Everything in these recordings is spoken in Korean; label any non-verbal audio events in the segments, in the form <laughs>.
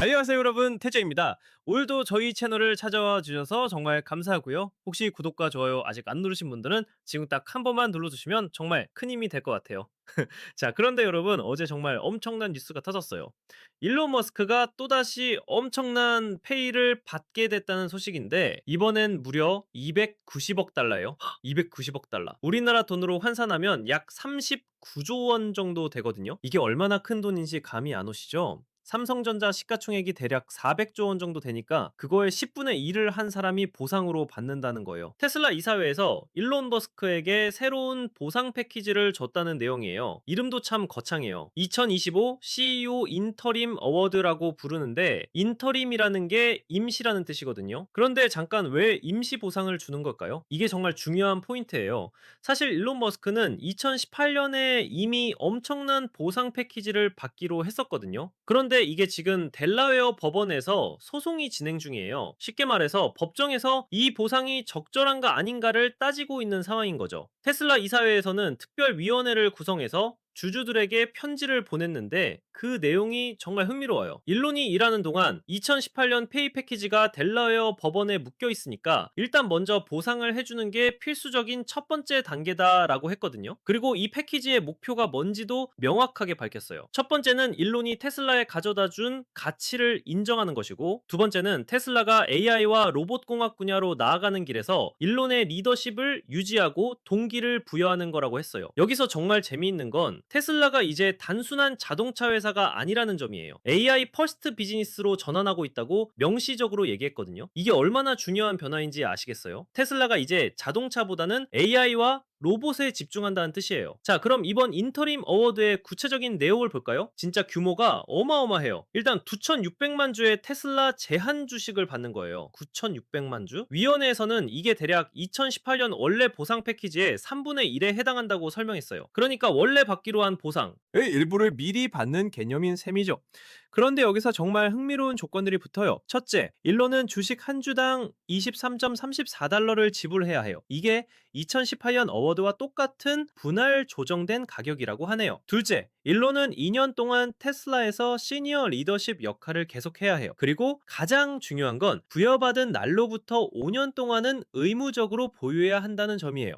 안녕하세요 여러분 태재입니다. 오늘도 저희 채널을 찾아와 주셔서 정말 감사하고요. 혹시 구독과 좋아요 아직 안 누르신 분들은 지금 딱 한 번만 눌러주시면 정말 큰 힘이 될 것 같아요. <laughs> 자 그런데 여러분 어제 정말 엄청난 뉴스가 터졌어요. 일론 머스크가 또다시 엄청난 페이를 받게 됐다는 소식인데 이번엔 무려 290억 달러예요. <gasps> 290억 달러. 우리나라 돈으로 환산하면 약 39조 원 정도 되거든요. 이게 얼마나 큰 돈인지 감이 안 오시죠? 삼성전자 시가총액이 대략 400조 원 정도 되니까 그거의 10분의 1을 한 사람이 보상으로 받는다는 거예요. 테슬라 이사회에서 일론 머스크에게 새로운 보상 패키지를 줬다는 내용이에요. 이름도 참 거창해요. 2025 CEO 인터림 어워드라고 부르는데 인터림이라는 게 임시라는 뜻이거든요. 그런데 잠깐 왜 임시 보상을 주는 걸까요? 이게 정말 중요한 포인트예요. 사실 일론 머스크는 2018년에 이미 엄청난 보상 패키지를 받기로 했었거든요. 그런데 이게 지금 델라웨어 법원에서 소송이 진행 중이에요. 쉽게 말해서 법정에서 이 보상이 적절한가 아닌가를 따지고 있는 상황인 거죠. 테슬라 이사회에서는 특별위원회를 구성해서 주주들에게 편지를 보냈는데 그 내용이 정말 흥미로워요. 일론이 일하는 동안 2018년 페이 패키지가 델라웨어 법원에 묶여 있으니까 일단 먼저 보상을 해주는 게 필수적인 첫 번째 단계다라고 했거든요. 그리고 이 패키지의 목표가 뭔지도 명확하게 밝혔어요. 첫 번째는 일론이 테슬라에 가져다 준 가치를 인정하는 것이고 두 번째는 테슬라가 AI와 로봇공학 분야로 나아가는 길에서 일론의 리더십을 유지하고 동기를 부여하는 거라고 했어요. 여기서 정말 재미있는 건 테슬라가 이제 단순한 자동차 회사 가 아니라는 점이에요. AI 퍼스트 비즈니스로 전환하고 있다고 명시적으로 얘기했거든요. 이게 얼마나 중요한 변화인지 아시겠어요? 테슬라가 이제 자동차보다는 AI와 로봇에 집중한다는 뜻이에요. 자, 그럼 이번 인터림 어워드의 구체적인 내용을 볼까요? 진짜 규모가 어마어마해요. 일단 9,600만 주의 테슬라 제한 주식을 받는 거예요. 9,600만 주? 위원회에서는 이게 대략 2018년 원래 보상 패키지의 3분의 1에 해당한다고 설명했어요. 그러니까 원래 받기로 한 보상, 의 일부를 미리 받는 개념인 셈이죠. 그런데 여기서 정말 흥미로운 조건들이 붙어요. 첫째, 일론은 주식 한 주당 23.34달러를 지불해야 해요. 이게 2018년 어워드와 똑같은 분할 조정된 가격이라고 하네요. 둘째, 일론은 2년 동안 테슬라에서 시니어 리더십 역할을 계속해야 해요. 그리고 가장 중요한 건 부여받은 날로부터 5년 동안은 의무적으로 보유해야 한다는 점이에요.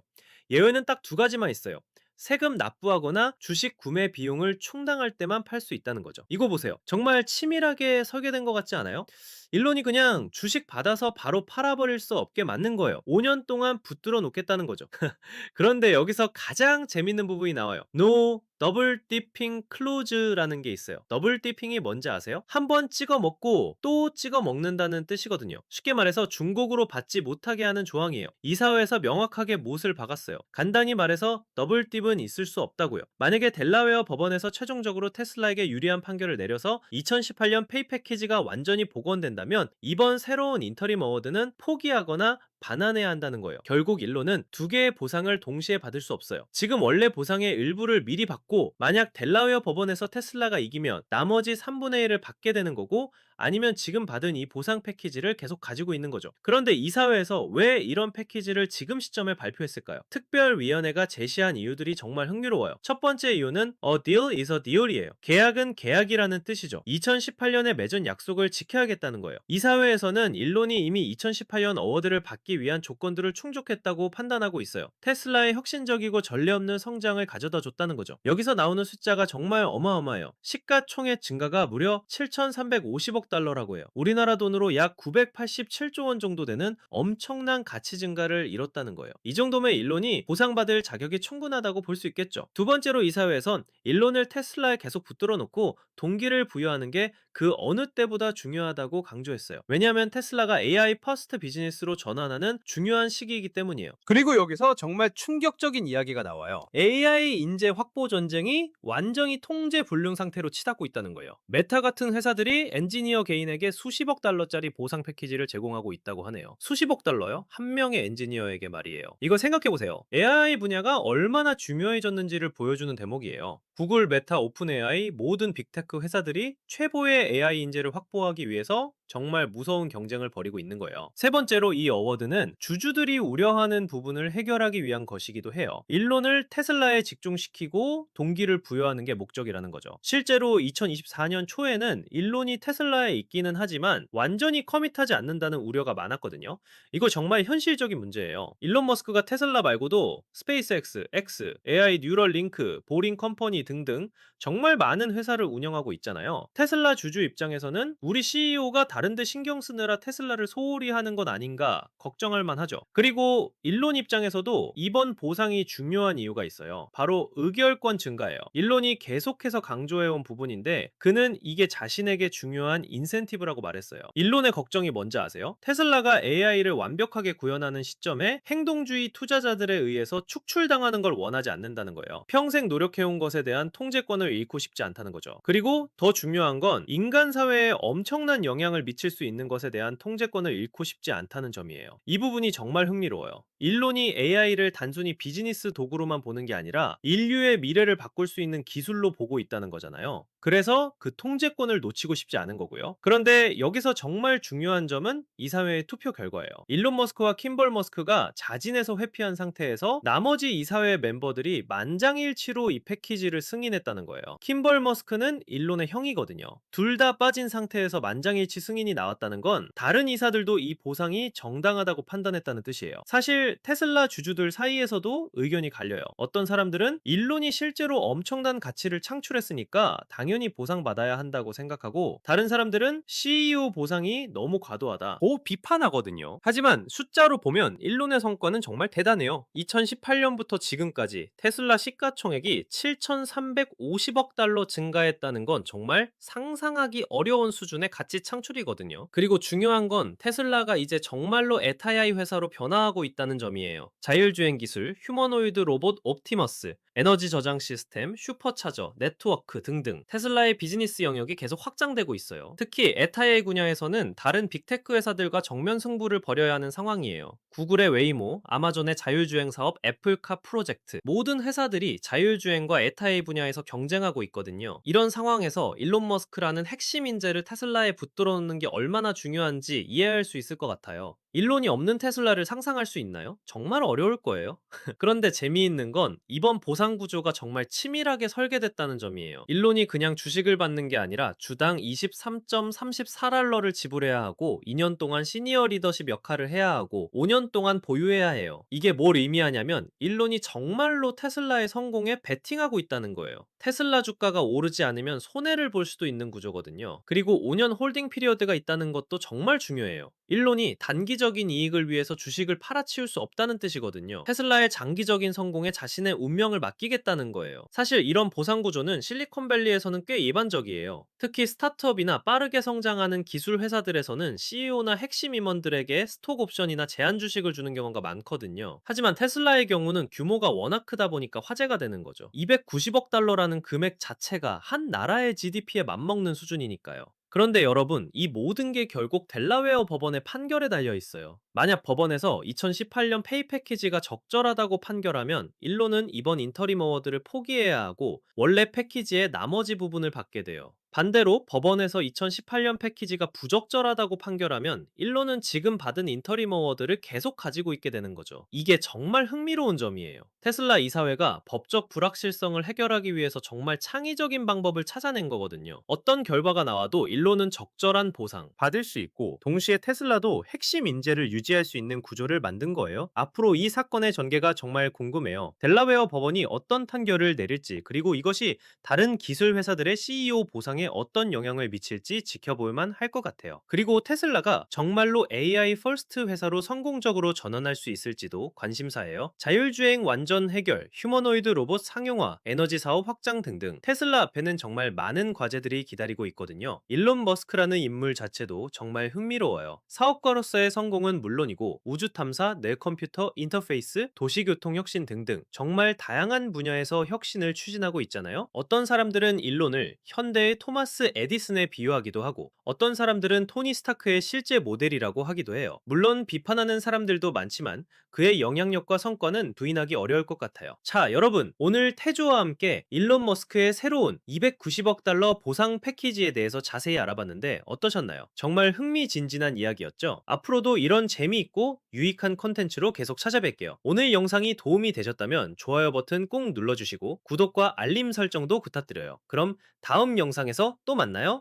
예외는 딱 두 가지만 있어요. 세금 납부하거나 주식 구매 비용을 충당할 때만 팔 수 있다는 거죠. 이거 보세요. 정말 치밀하게 설계된 것 같지 않아요? 일론이 그냥 주식 받아서 바로 팔아버릴 수 없게 만든 거예요. 5년 동안 붙들어 놓겠다는 거죠. <laughs> 그런데 여기서 가장 재밌는 부분이 나와요. No 더블 디핑 클로즈라는 게 있어요. 더블 디핑이 뭔지 아세요? 한 번 찍어 먹고 또 찍어 먹는다는 뜻이거든요. 쉽게 말해서 중국으로 받지 못하게 하는 조항이에요. 이사회에서 명확하게 못을 박았어요. 간단히 말해서 더블 딥은 있을 수 없다고요. 만약에 델라웨어 법원에서 최종적으로 테슬라에게 유리한 판결을 내려서 2018년 페이 패키지가 완전히 복원된다면 이번 새로운 인터림 어워드는 포기하거나 반환해야 한다는 거예요. 결국 일론은 두 개의 보상을 동시에 받을 수 없어요. 지금 원래 보상의 일부를 미리 받고 만약 델라웨어 법원에서 테슬라가 이기면 나머지 3분의 1을 받게 되는 거고 아니면 지금 받은 이 보상 패키지를 계속 가지고 있는 거죠. 그런데 이사회에서 왜 이런 패키지를 지금 시점에 발표했을까요? 특별위원회가 제시한 이유들이 정말 흥미로워요. 첫 번째 이유는 a deal is a deal이에요. 계약은 계약이라는 뜻이죠. 2018년에 맺은 약속을 지켜야겠다는 거예요. 이사회에서는 일론이 이미 2018년 어워드를 받기 위한 조건들을 충족했다고 판단하고 있어요. 테슬라의 혁신적이고 전례 없는 성장을 가져다 줬다는 거죠. 여기서 나오는 숫자가 정말 어마어마해요. 시가총액 증가가 무려 7,350억 달러라고 해요. 우리나라 돈으로 약 987조 원 정도 되는 엄청난 가치 증가를 이뤘다는 거예요. 이 정도면 일론이 보상받을 자격이 충분하다고 볼 수 있겠죠. 두 번째로 이 사회에선 일론을 테슬라에 계속 붙들어 놓고 동기를 부여하는 게 그 어느 때보다 중요하다고 강조했어요. 왜냐하면 테슬라가 AI 퍼스트 비즈니스로 전환하는 중요한 시기이기 때문이에요. 그리고 여기서 정말 충격적인 이야기가 나와요. AI 인재 확보 전쟁이 완전히 통제 불능 상태로 치닫고 있다는 거예요. 메타 같은 회사들이 엔지니어 개인에게 수십억 달러짜리 보상 패키지를 제공하고 있다고 하네요. 수십억 달러요? 한 명의 엔지니어에게 말이에요. 이거 생각해보세요. AI 분야가 얼마나 중요해졌는지를 보여주는 대목이에요. 구글, 메타, 오픈 AI 모든 빅테크 회사들이 최고의 AI 인재를 확보하기 위해서 정말 무서운 경쟁을 벌이고 있는 거예요. 세 번째로 이 어워드는 주주들이 우려하는 부분을 해결하기 위한 것이기도 해요. 일론을 테슬라에 집중시키고 동기를 부여하는 게 목적이라는 거죠. 실제로 2024년 초에는 일론이 테슬라에 있기는 하지만 완전히 커밋하지 않는다는 우려가 많았거든요. 이거 정말 현실적인 문제예요. 일론 머스크가 테슬라 말고도 스페이스X, X, AI 뉴럴 링크, 보링 컴퍼니 등등 정말 많은 회사를 운영하고 있잖아요. 테슬라 주주 입장에서는 우리 CEO가 다른데 신경 쓰느라 테슬라를 소홀히 하는 건 아닌가 걱정할 만하죠. 그리고 일론 입장에서도 이번 보상이 중요한 이유가 있어요. 바로 의결권 증가예요. 일론이 계속해서 강조해온 부분인데 그는 이게 자신에게 중요한 인센티브라고 말했어요. 일론의 걱정이 뭔지 아세요? 테슬라가 AI를 완벽하게 구현하는 시점에 행동주의 투자자들에 의해서 축출당하는 걸 원하지 않는다는 거예요. 평생 노력해온 것에 대한 통제권을 잃고 싶지 않다는 거죠. 그리고 더 중요한 건 인간 사회에 엄청난 영향을 미칠 수 있는 것에 대한 통제권을 잃고 싶지 않다는 점이에요. 이 부분이 정말 흥미로워요. 일론이 AI를 단순히 비즈니스 도구로만 보는 게 아니라 인류의 미래를 바꿀 수 있는 기술로 보고 있다는 거잖아요. 그래서 그 통제권을 놓치고 싶지 않은 거고요. 그런데 여기서 정말 중요한 점은 이 사회의 투표 결과예요. 일론 머스크와 킴벌 머스크가 자진해서 회피한 상태에서 나머지 이사회 멤버들이 만장일치로 이 패키지를 승인했다는 거예요. 킴벌 머스크는 일론의 형이거든요. 둘 다 빠진 상태에서 만장일치 승인이 나왔다는 건 다른 이사들도 이 보상이 정당하다고 판단했다는 뜻이에요. 사실 테슬라 주주들 사이에서도 의견이 갈려요. 어떤 사람들은 일론이 실제로 엄청난 가치를 창출했으니까 당연히 보상받아야 한다고 생각하고 다른 사람들은 CEO 보상이 너무 과도하다. 고 비판하거든요. 하지만 숫자로 보면 일론의 성과는 정말 대단해요. 2018년부터 지금까지 테슬라 시가총액이 7,350억 달러 증가했다는 건 정말 상상하기 어려운 수준의 가치 창출이거든요. 그리고 중요한 건 테슬라가 이제 정말로 에타야이 회사로 변화하고 있다는 점이에요. 자율주행 기술, 휴머노이드 로봇 옵티머스, 에너지 저장 시스템, 슈퍼차저, 네트워크 등등 테슬라 의 비즈니스 영역이 계속 확장되고 있어요. 특히 에타의 분야에서는 다른 빅테크 회사들과 정면 승부를 벌여야 하는 상황이에요. 구글의 웨이모, 아마존의 자율주행 사업 애플카 프로젝트 모든 회사들이 자율주행과 에타의 분야에서 경쟁하고 있거든요. 이런 상황에서 일론 머스크라는 핵심 인재를 테슬라에 붙들어 놓는 게 얼마나 중요한지 이해할 수 있을 것 같아요. 일론이 없는 테슬라를 상상할 수 있나요? 정말 어려울 거예요. <laughs> 그런데 재미있는 건 이번 보상 구조가 정말 치밀하게 설계됐다는 점이에요. 일론이 그냥 주식을 받는 게 아니라 주당 23.34달러를 지불해야 하고 2년 동안 시니어 리더십 역할을 해야 하고 5년 동안 보유해야 해요. 이게 뭘 의미하냐면 일론이 정말로 테슬라의 성공에 베팅하고 있다는 거예요. 테슬라 주가가 오르지 않으면 손해를 볼 수도 있는 구조거든요. 그리고 5년 홀딩 피리어드가 있다는 것도 정말 중요해요. 일론이 단기적인 이익을 위해서 주식을 팔아치울 수 없다는 뜻이거든요. 테슬라의 장기적인 성공에 자신의 운명을 맡기겠다는 거예요. 사실 이런 보상 구조는 실리콘밸리에서는 꽤 일반적이에요. 특히 스타트업이나 빠르게 성장하는 기술 회사들에서는 CEO나 핵심 임원들에게 스톡 옵션이나 제한 주식을 주는 경우가 많거든요. 하지만 테슬라의 경우는 규모가 워낙 크다 보니까 화제가 되는 거죠. 290억 달러라는 금액 자체가 한 나라의 GDP에 맞먹는 수준이니까요. 그런데 여러분, 이 모든 게 결국 델라웨어 법원의 판결에 달려 있어요. 만약 법원에서 2018년 페이 패키지가 적절하다고 판결하면 일론은 이번 인터림 어워드를 포기해야 하고 원래 패키지의 나머지 부분을 받게 돼요. 반대로 법원에서 2018년 패키지가 부적절하다고 판결하면 일론은 지금 받은 인터림 어워드를 계속 가지고 있게 되는 거죠. 이게 정말 흥미로운 점이에요. 테슬라 이사회가 법적 불확실성을 해결하기 위해서 정말 창의적인 방법을 찾아낸 거거든요. 어떤 결과가 나와도 일론은 적절한 보상, 받을 수 있고 동시에 테슬라도 핵심 인재를 유지 할 수 있는 구조를 만든 거예요. 앞으로 이 사건의 전개가 정말 궁금해요. 델라웨어 법원이 어떤 판결을 내릴지 그리고 이것이 다른 기술 회사들의 CEO 보상에 어떤 영향을 미칠지 지켜볼 만 할 것 같아요. 그리고 테슬라가 정말로 AI 퍼스트 회사로 성공적으로 전환할 수 있을지도 관심사예요. 자율주행 완전 해결, 휴머노이드 로봇 상용화, 에너지 사업 확장 등등 테슬라 앞에는 정말 많은 과제들이 기다리고 있거든요. 일론 머스크라는 인물 자체도 정말 흥미로워요. 사업가로서의 성공은 물론 이고 우주 탐사, 내 컴퓨터, 인터페이스, 도시교통 혁신 등등 정말 다양한 분야에서 혁신을 추진하고 있잖아요. 어떤 사람들은 일론을 현대의 톰 토마스 에디슨에 비유하기도 하고 어떤 사람들은 토니 스타크의 실제 모델이라고 하기도 해요. 물론 비판하는 사람들도 많지만 그의 영향력과 성과는 부인하기 어려울 것 같아요. 자, 여러분, 오늘 태조와 함께 일론 머스크의 새로운 290억 달러 보상 패키지에 대해서 자세히 알아봤는데 어떠셨나요? 정말 흥미진진한 이야기였죠? 앞으로도 이런 재미있고 유익한 컨텐츠로 계속 찾아뵐게요. 오늘 영상이 도움이 되셨다면 좋아요 버튼 꼭 눌러주시고 구독과 알림 설정도 부탁드려요. 그럼 다음 영상에서 또 만나요.